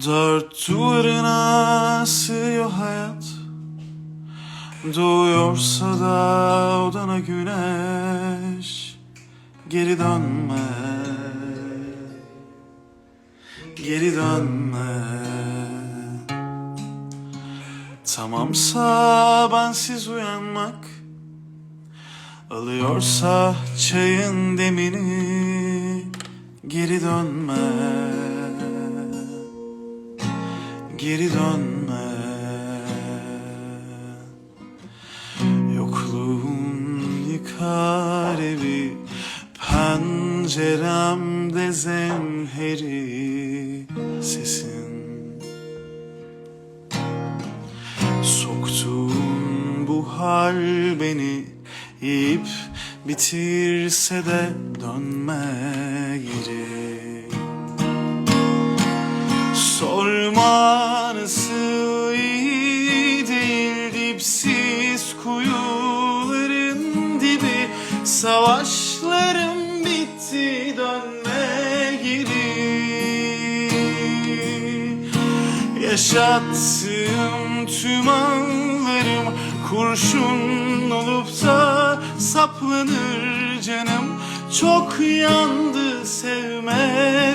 Dört duvarına sığıyor hayat. Doğuyorsa da odana güneş Geri dönme. Geri dönme. Tamamsa bensiz uyanmak. Alıyorsa çayın demini Geri dönme Geri dönme. Yokluğun yıkar evi Penceremde zemheri. Sesin Soktuğun bu hal beni yiyip bitirse de dönme geri. Sorma kuyuların dibi Savaşlarım bitti dönme geri Yaşattığım tüm anlarım kurşun olup da saplanır canım. Çok yandı sevme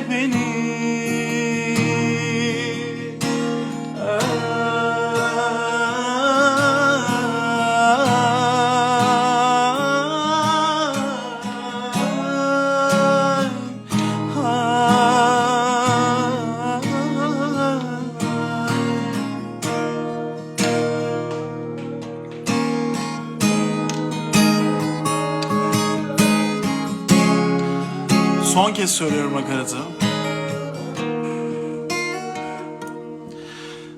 Son kez söylüyorum nakaratı.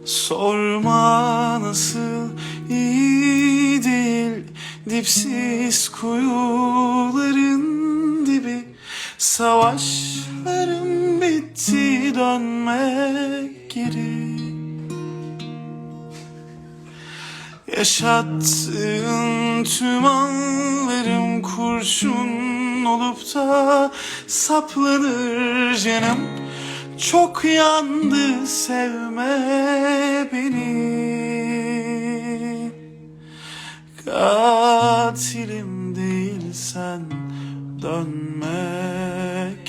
Sorma nasıl iyi değil Dipsiz kuyuların dibi Savaşlarım bitti dönme geri Yaşattığın tüm anlarım kurşun olup da saplanır canım. Çok yandı sevme beni. Katilim değilsen dönme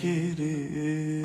geri